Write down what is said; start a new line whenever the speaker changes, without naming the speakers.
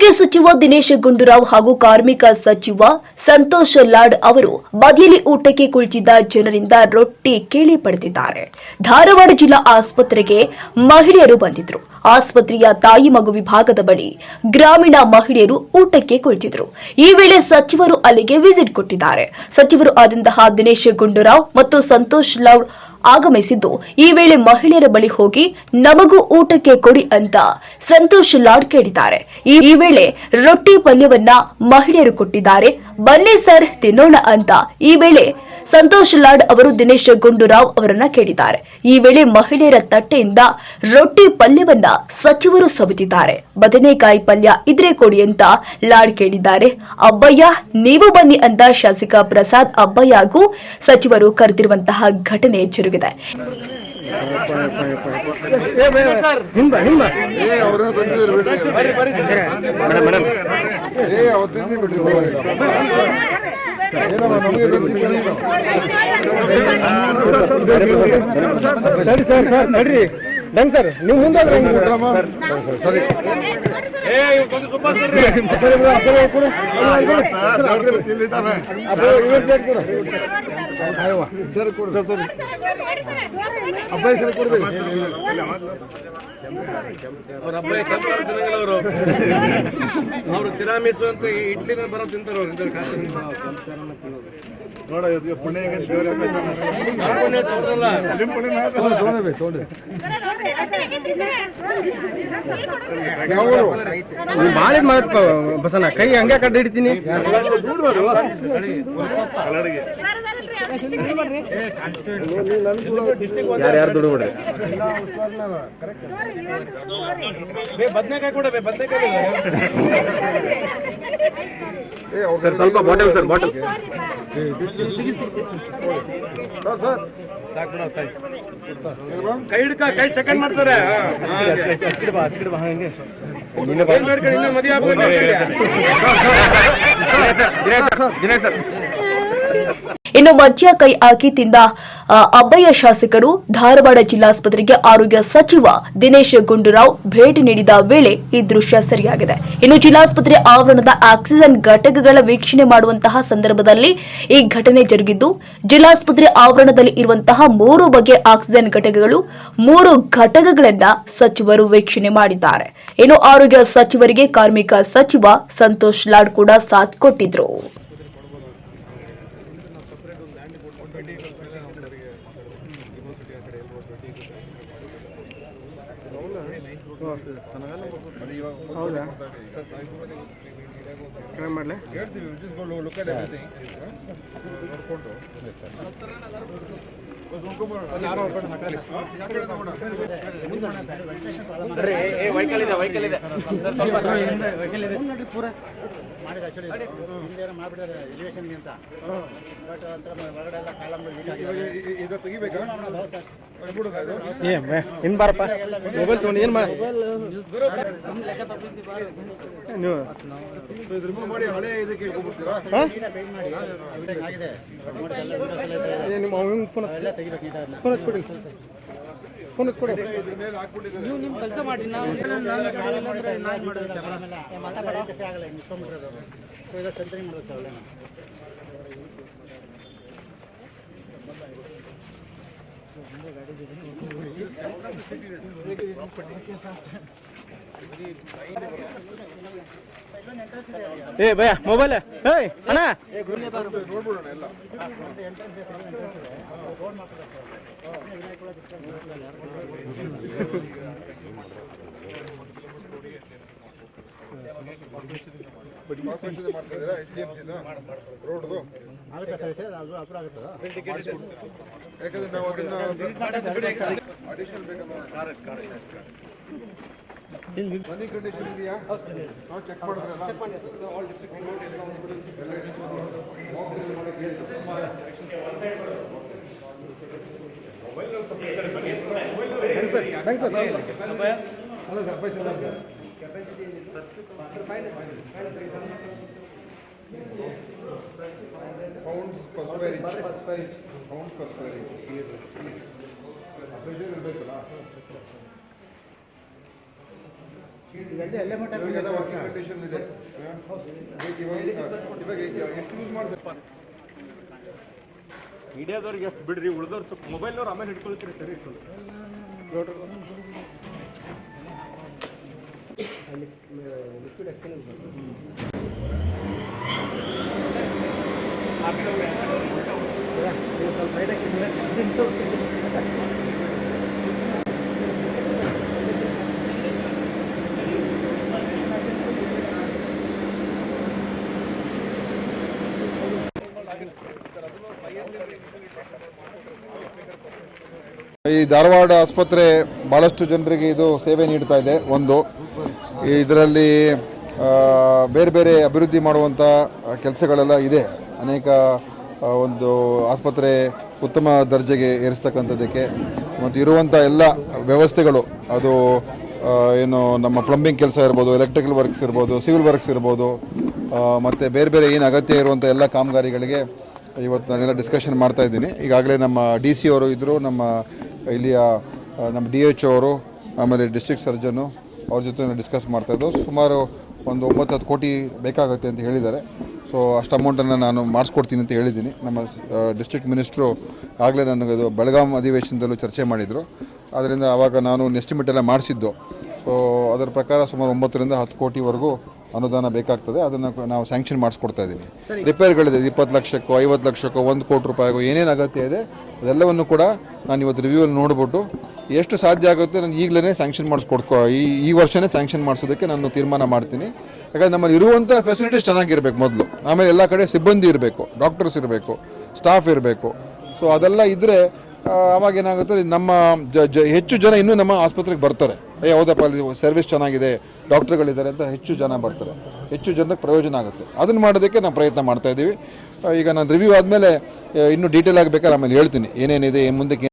ಆರೋಗ್ಯ ಸಚಿವ ದಿನೇಶ್ ಗುಂಡೂರಾವ್ ಹಾಗೂ ಕಾರ್ಮಿಕ ಸಚಿವ ಸಂತೋಷ್ ಲಾಡ್ ಅವರು ಬದಿಯಲ್ಲಿ ಊಟಕ್ಕೆ ಕುಳಿತಿದ್ದ ಜನರಿಂದ ರೊಟ್ಟಿ ಕೇಳಿ ಪಡೆದಿದ್ದಾರೆ. ಧಾರವಾಡ ಜಿಲ್ಲಾ ಆಸ್ಪತ್ರೆಗೆ ಮಹಿಳೆಯರು ಬಂದಿದ್ರು ಆಸ್ಪತ್ರೆಯ ತಾಯಿ ಮಗು ವಿಭಾಗದ ಬಳಿ ಗ್ರಾಮೀಣ ಮಹಿಳೆಯರು ಊಟಕ್ಕೆ ಕುಳಿತಿದ್ರು ಈ ವೇಳೆ ಸಚಿವರು ಅಲ್ಲಿಗೆ ವಿಸಿಟ್ ಕೊಟ್ಟಿದ್ದಾರೆ. ಸಚಿವರು ಆದಂತಹ ದಿನೇಶ್ ಗುಂಡೂರಾವ್ ಮತ್ತು ಸಂತೋಷ್ ಲಾಡ್ ಆಗಮಿಸಿದ್ದು. ಈ ವೇಳೆ ಮಹಿಳೆಯರ ಬಳಿ ಹೋಗಿ, ನಮಗೂ ಊಟಕ್ಕೆ ಕೊಡಿ ಅಂತ ಸಂತೋಷ್ ಲಾಡ್ ಕೇಳಿದ್ದಾರೆ. ಈ ವೇಳೆ ರೊಟ್ಟಿ ಪಲ್ಯವನ್ನ ಮಹಿಳೆಯರು ಕೊಟ್ಟಿದ್ದಾರೆ. ಬನ್ನಿ ಸರ್, ತಿನ್ನೋಣ ಅಂತ ಈ ವೇಳೆ ಸಂತೋಷ್ ಲಾಡ್ ಅವರು ದಿನೇಶ್ ಗುಂಡೂರಾವ್ ಅವರನ್ನ ಕೇಳಿದ್ದಾರೆ. ಈ ವೇಳೆ ಮಹಿಳೆಯರ ತಟ್ಟೆಯಿಂದ ರೊಟ್ಟಿ ಪಲ್ಯವನ್ನ ಸಚಿವರು ಸವಿತಿದ್ದಾರೆ. ಬದನೆಕಾಯಿ ಪಲ್ಯ ಇದ್ರೆ ಕೊಡಿ ಅಂತ ಲಾಡ್ ಕೇಳಿದ್ದಾರೆ. ಅಬ್ಬಯ್ಯ, ನೀವು ಬನ್ನಿ ಅಂತ ಶಾಸಕ ಪ್ರಸಾದ್ ಅಬ್ಬಯ್ಯ ಸಚಿವರು ಕರೆದಿರುವಂತಹ ಘಟನೆ
ಸರಿ ಸರ್ ಸರ್ ನಡ್ರಿ. ಡನ್ ಸರ್ ನೀವು ಮುಂದೆ ಹೆಂಗೆ? ಸರ್? ಕೊಡ್ಬೇಕು
ಅವ್ರ ಅಬ್ಬಾಯಿ ತಂಪಾರು ತಿನ್ನಂಗಿಲ್ಲ ಅವರು ಅವರು ತಿರಾಮಿಸು ಅಂತ ಇಡ್ಲಿನ ಬರೋ ತಿಂತಾರೆ ಅವ್ರು ಇದ್ರ ಕಾಸು
ನೋಡ ಪುಣ್ಯ
ತೊಗೊಂಡ್ಬೇಕು ತೊಗೊಂಡ್ರಿ ನೀವು ಮಾಡತ್ ಬಸನ ಕೈ ಹಂಗೆ ಕಡ್ಡ ಹಿಡಿತೀನಿ. ಯಾರ್ಯಾರು ಯಾರು ದುಡ್ಡು
ಬಿಡ ಬದ್ನೆಕಾಯಿ ಕೂಡ ಬದ್ನೆಕಾಯಿ
ಸರ್ ಸ್ವಲ್ಪ ಬಾಟಲ್ ಸರ್ ಬಾಟಲ್
ಕೈ ಹಿಡ್ಕ ಕೈ ಸೆಕೆಂಡ್ ಮಾಡ್ತಾರೆ. ಮದುವೆ
ದಿನೇಶ್ ಸರ್.
ಇನ್ನು ಮದ್ಯ ಕೈ ಹಾಕಿ ತಿಂದ ಅಬ್ಬಯ್ಯ ಶಾಸಕರು ಧಾರವಾಡ ಜಿಲ್ಲಾಸ್ಪತ್ರೆಗೆ ಆರೋಗ್ಯ ಸಚಿವ ದಿನೇಶ್ ಗುಂಡೂರಾವ್ ಭೇಟಿ ನೀಡಿದ ವೇಳೆ ಈ ದೃಶ್ಯ ಸರಿಯಾಗಿದೆ. ಇನ್ನು ಜಿಲ್ಲಾಸ್ಪತ್ರೆ ಆವರಣದ ಆಕ್ಸಿಜನ್ ಘಟಕಗಳ ವೀಕ್ಷಣೆ ಮಾಡುವಂತಹ ಸಂದರ್ಭದಲ್ಲಿ ಈ ಘಟನೆ ಜರುಗಿದ್ದು, ಜಿಲ್ಲಾಸ್ಪತ್ರೆ ಆವರಣದಲ್ಲಿ ಇರುವಂತಹ ಮೂರು ಬಗೆಯ ಆಕ್ಸಿಜನ್ ಘಟಕಗಳು, ಮೂರು ಘಟಕಗಳನ್ನ ಸಚಿವರು ವೀಕ್ಷಣೆ ಮಾಡಿದ್ದಾರೆ. ಇನ್ನು ಆರೋಗ್ಯ ಸಚಿವರಿಗೆ ಕಾರ್ಮಿಕ ಸಚಿವ ಸಂತೋಷ್ ಲಾಡ್ ಕೂಡ ಸಾಥ್ ಕೊಟ್ಟಿದ್ರು.
ಹೌದಾ? ಕಡಿಮೆ ಮಾಡಲೆ?
ಹೇಳ್ತೀವಿ ಅಟ್ ಎವ್ರಿಥಿಂಗ್ ನೋಡ್ಕೊಂಡು ಇದು ತೆಗಿಬೇಕಾ ಬಿಡುದಾ ಇದು
ಏ ಬೇ, ಇನ್ ಬಾರಪ್ಪ ಮೊಬೈಲ್ ತೊಗೊಂಡು ಏನು ಮಾಡಿ ನೀವು
ಇದು ರಿಮೂವ್ ಮಾಡಿ ಹಳೆ ಇದಕ್ಕೆ
ಏ, ನಿಮ್ಮ ಅವ್ನ ಫೋನ್ ಫೋನ್ ಹಚ್ಕೊಡಿ. ಗಾಡಿ ಹಚ್ಕೊಡಿ
ಇದ್ರ ಮೇಲೆ ಹಾಕ್ಬಿಟ್ಟಿದ್ದಾರೆ
ಏ ಭಯ ಮೊಬೈಲ್ ಏಯ್ ಅಣ್ಣ.
ಯಾಕಂದ್ರೆ ನಾವು ಮನಿ ಕಂಡೀಷನ್ ಇದೆಯಾ ನಾವು ಚೆಕ್ ಮಾಡಿದ್ರಲ್ಲ ಅಲ್ಲ ಸರ್ ಪೈಸೆ ಇಲ್ಲ sir pounds per square inch. Pounds per square inch. Yes, sir. Please. ಆ pressure ಇರ್ಬೇಕಲ್ಲ
ಮೀಡಿಯಾದವ್ರಿಗೆ ಎಷ್ಟು ಬಿಡ್ರಿ ಉಳಿದವ್ರು ಸ್ವಲ್ಪ ಮೊಬೈಲ್ನವ್ರು ಆಮೇಲೆ ಹಿಡ್ಕೊಳ್ತೀರಿ ಸರಿ ಇಟ್ಕೊಳ್ಳಿ
ಈ ಧಾರವಾಡ ಆಸ್ಪತ್ರೆ ಭಾಳಷ್ಟು ಜನರಿಗೆ ಇದು ಸೇವೆ ನೀಡ್ತಾ ಇದೆ. ಒಂದು ಇದರಲ್ಲಿ ಬೇರೆ ಬೇರೆ ಅಭಿವೃದ್ಧಿ ಮಾಡುವಂಥ ಕೆಲಸಗಳೆಲ್ಲ ಇದೆ. ಅನೇಕ ಒಂದು ಆಸ್ಪತ್ರೆ ಉತ್ತಮ ದರ್ಜೆಗೆ ಏರಿಸ್ತಕ್ಕಂಥದ್ದಕ್ಕೆ. ಮತ್ತು ಇರುವಂಥ ಎಲ್ಲ ವ್ಯವಸ್ಥೆಗಳು, ಅದು ಏನು ನಮ್ಮ ಪ್ಲಂಬಿಂಗ್ ಕೆಲಸ ಇರ್ಬೋದು ಎಲೆಕ್ಟ್ರಿಕಲ್ ವರ್ಕ್ಸ್ ಇರ್ಬೋದು ಸಿವಿಲ್ ವರ್ಕ್ಸ್ ಇರ್ಬೋದು ಮತ್ತು ಬೇರೆ ಬೇರೆ ಏನು ಅಗತ್ಯ ಇರುವಂಥ ಎಲ್ಲ ಕಾಮಗಾರಿಗಳಿಗೆ ಇವತ್ತು ನಾನೆಲ್ಲ ಡಿಸ್ಕಷನ್ ಮಾಡ್ತಾ ಇದ್ದೀನಿ. ಈಗಾಗಲೇ ನಮ್ಮ ಡಿ ಸಿ ಅವರು ಇದ್ದರು ನಮ್ಮ ಇಲ್ಲಿಯ ನಮ್ಮ ಡಿ ಎಚ್ ಅವರು, ಆಮೇಲೆ ಡಿಸ್ಟ್ರಿಕ್ಟ್ ಸರ್ಜನು ಅವ್ರ ಜೊತೆ ಡಿಸ್ಕಸ್ ಮಾಡ್ತಾ ಸುಮಾರು ಒಂದು ಒಂಬತ್ತು ಹತ್ತು ಕೋಟಿ ಬೇಕಾಗುತ್ತೆ ಅಂತ ಹೇಳಿದ್ದಾರೆ. ಸೊ ಅಷ್ಟು ಅಮೌಂಟನ್ನು ನಾನು ಮಾಡಿಸ್ಕೊಡ್ತೀನಿ ಅಂತ ಹೇಳಿದ್ದೀನಿ. ನಮ್ಮ ಡಿಸ್ಟ್ರಿಕ್ಟ್ ಮಿನಿಸ್ಟ್ರು ಆಗಲೇ ನನಗೆ ಅದು ಬೆಳಗಾಂ ಅಧಿವೇಶನದಲ್ಲೂ ಚರ್ಚೆ ಮಾಡಿದರು. ಆದ್ದರಿಂದ ಆವಾಗ ನಾನು ಎಸ್ಟಿಮೇಟ್ ಎಲ್ಲ ಮಾಡಿಸಿದ್ದು. ಸೊ ಅದರ ಪ್ರಕಾರ ಸುಮಾರು ಒಂಬತ್ತರಿಂದ ಹತ್ತು ಕೋಟಿವರೆಗೂ ಅನುದಾನ ಬೇಕಾಗ್ತದೆ ಅದನ್ನು ನಾವು ಸ್ಯಾಂಕ್ಷನ್ ಮಾಡಿಸ್ಕೊಡ್ತಾ ಇದ್ದೀನಿ. ರಿಪೇರ್ಗಳಿದೆ ಇಪ್ಪತ್ತು ಲಕ್ಷಕ್ಕೋ ಐವತ್ತು ಲಕ್ಷಕ್ಕೋ ಒಂದು ಕೋಟಿ ರೂಪಾಯಿಗೋ ಏನೇನು ಅಗತ್ಯ ಇದೆ ಅದೆಲ್ಲವನ್ನು ಕೂಡ ನಾನು ಇವತ್ತು ರಿವ್ಯೂಲ್ಲಿ ನೋಡಿಬಿಟ್ಟು ಎಷ್ಟು ಸಾಧ್ಯ ಆಗುತ್ತೆ ನಾನು ಈಗಲೇ ಸ್ಯಾಂಕ್ಷನ್ ಮಾಡಿಸ್ಕೊಡ್ಕೊ ಈ ಈ ವರ್ಷನೇ ಸ್ಯಾಂಕ್ಷನ್ ಮಾಡಿಸೋದಕ್ಕೆ ನಾನು ತೀರ್ಮಾನ ಮಾಡ್ತೀನಿ. ಯಾಕಂದ್ರೆ ನಮ್ಮಲ್ಲಿ ಇರುವಂಥ ಫೆಸಿಲಿಟೀಸ್ ಚೆನ್ನಾಗಿರಬೇಕು ಮೊದಲು. ಆಮೇಲೆ ಎಲ್ಲ ಕಡೆ ಸಿಬ್ಬಂದಿ ಇರಬೇಕು ಡಾಕ್ಟರ್ಸ್ ಇರಬೇಕು ಸ್ಟಾಫ್ ಇರಬೇಕು. ಸೊ ಅದೆಲ್ಲ ಇದ್ದರೆ ಅವಾಗ ಏನಾಗುತ್ತೆ ನಮ್ಮ ಜ ಜ ಹೆಚ್ಚು ಜನ ಇನ್ನೂ ನಮ್ಮ ಆಸ್ಪತ್ರೆಗೆ ಬರ್ತಾರೆ. ಏ, ಹೌದಪ್ಪ, ಅಲ್ಲಿ ಸರ್ವಿಸ್ ಚೆನ್ನಾಗಿದೆ, ಡಾಕ್ಟರ್ಗಳಿದ್ದಾರೆ ಅಂತ ಹೆಚ್ಚು ಜನ ಬರ್ತಾರೆ. ಹೆಚ್ಚು ಜನಕ್ಕೆ ಪ್ರಯೋಜನ ಆಗುತ್ತೆ. ಅದನ್ನು ಮಾಡೋದಕ್ಕೆ ನಾವು ಪ್ರಯತ್ನ ಮಾಡ್ತಾ ಇದ್ದೀವಿ ಈಗ ನಾನು ರಿವ್ಯೂ ಆದಮೇಲೆ ಇನ್ನೂ ಡೀಟೇಲ್ ಆಗಬೇಕಾದ್ರೆ ಆಮೇಲೆ ಹೇಳ್ತೀನಿ. ಏನೇನಿದೆ, ಏನು ಮುಂದಕ್ಕೆ